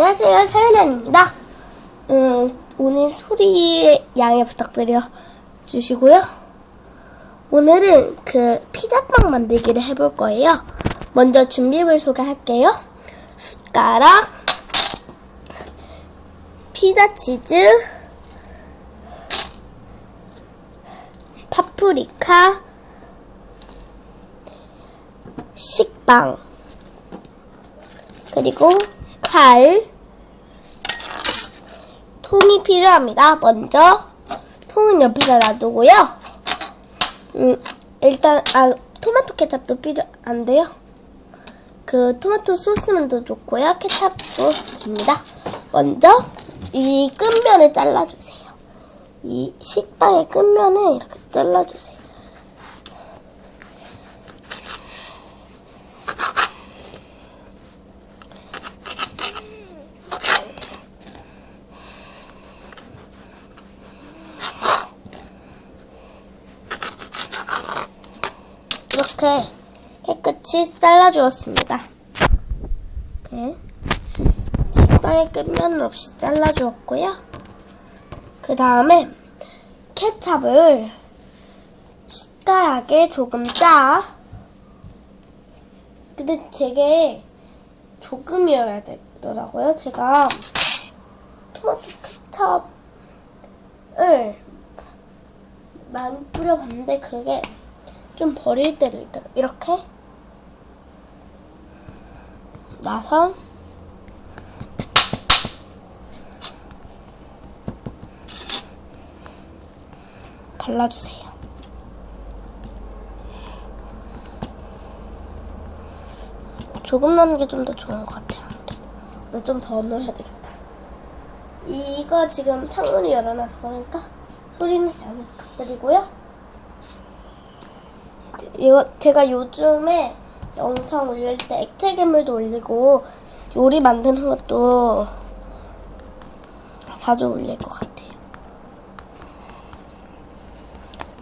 안녕하세요, 서연아입니다. 음, 오늘 소리 양해 부탁드려 주시고요. 오늘은 그 피자빵 만들기를 해볼 거예요. 먼저 준비물 소개할게요. 숟가락, 피자 치즈, 파프리카, 식빵, 그리고 칼, 통이 필요합니다. 먼저 통은 옆에다 놔두고요. 음, 일단 아 토마토 케찹도 필요한데요. 그 토마토 소스면 더 좋고요. 케찹도 됩니다. 먼저 이 끝면을 잘라주세요. 이 식빵의 끝면을 이렇게 잘라주세요. 이렇게 깨끗이 잘라주었습니다. 이렇게 식빵의 끝면을 없이 잘라주었고요. 그 다음에 케찹을 숟가락에 조금 짜. 근데 되게 조금이어야 되더라고요. 제가 토마토 케찹을 많이 뿌려봤는데 그게 좀 버릴 때도 있더라고요. 이렇게 나서 발라주세요. 조금 넣는 게 좀 더 좋은 것 같아요. 근데 좀 더 넣어야 되겠다. 이거 지금 창문을 열어놔서 그러니까 소리는 양해 부탁드리고요. 이거 제가 요즘에 영상 올릴 때 액체 괴물도 올리고 요리 만드는 것도 자주 올릴 것 같아요.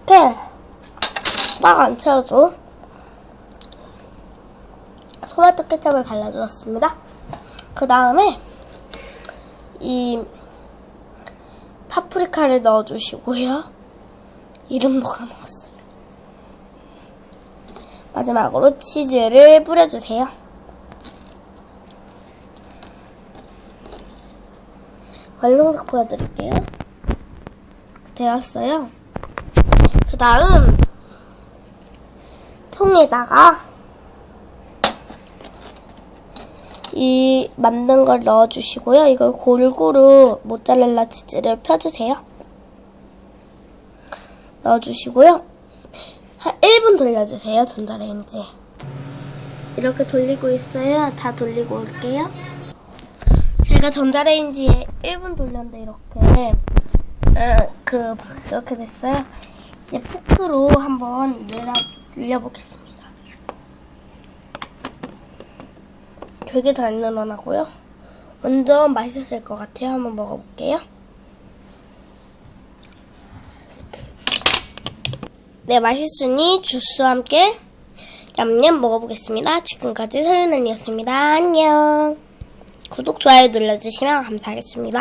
이렇게 막안 채워도 토마토 케첩을 발라주었습니다. 그 다음에 이 파프리카를 넣어주시고요. 이름도 까먹었어요. 마지막으로 치즈를 뿌려주세요. 완성작 보여드릴게요. 되었어요. 그 다음 통에다가 이 만든 걸 넣어주시고요. 이걸 골고루 모짜렐라 치즈를 펴주세요. 넣어주시고요. 한 1분 돌려주세요. 전자레인지에. 이렇게 돌리고 있어요. 다 돌리고 올게요. 제가 전자레인지에 1분 돌렸는데 이렇게 어, 그 이렇게 됐어요. 이제 포크로 한번 늘어 늘려보겠습니다. 되게 잘 늘어나고요. 완전 맛있을 것 같아요. 한번 먹어볼게요. 네, 맛있으니 주스와 함께 냠냠 먹어보겠습니다. 지금까지 서윤언니였습니다. 안녕. 구독, 좋아요 눌러주시면 감사하겠습니다.